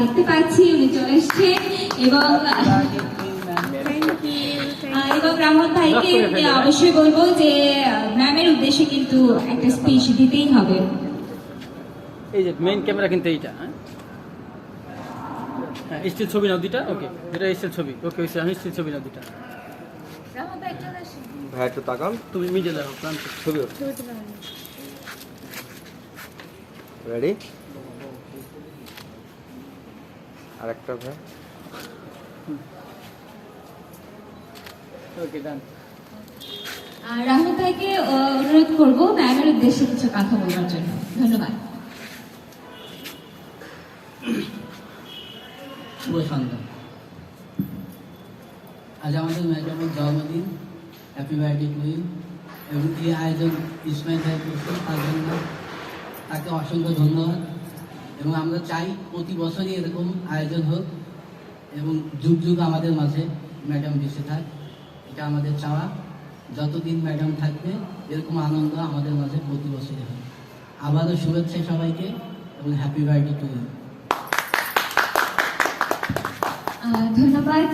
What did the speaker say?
দেখতে পাচ্ছি উনি চলে এসছেন এবং এবং রামন ভাইকে অবশ্যই বলব যে ম্যামের উদ্দেশ্যে কিন্তু একটা স্পিচ দিতেই হবে। এই যে মেইন ক্যামেরা কিন্তু এইটা হ্যাঁ? হ্যাঁ স্টিল ছবি নাও দুইটা? ওকে দুটা স্টিল ছবি। ওকে ওই আমি স্টিল ছবি নাও দুইটা। ভাই একটু তাকান। তুমি মিজে দাও প্ল্যান ছবি রেডি আর একটা ভাই ওকে ডান রাহুল ভাইকে অনুরোধ করব ম্যামের উদ্দেশ্যে কিছু কথা বলার জন্য। ধন্যবাদ। শুভ সন্ধ্যা। আজ আমাদের ম্যাডামের জন্মদিন। হ্যাপি বার্থডে টু ইউ এবং এই আয়োজন ইসমাইল ভাই করছে তার জন্য। তাকে অসংখ্য ধন্যবাদ। এবং আমরা চাই প্রতি বছরই এরকম আয়োজন হোক এবং যুগ যুগ আমাদের মাঝে ম্যাডাম বেঁচে থাক। এটা আমাদের চাওয়া। যতদিন ম্যাডাম থাকবে, এরকম আনন্দ আমাদের মাঝে প্রতি বছরই হয়। আবারও শুভেচ্ছা সবাইকে এবং হ্যাপি বার্থডে টু ধন্যবাদ।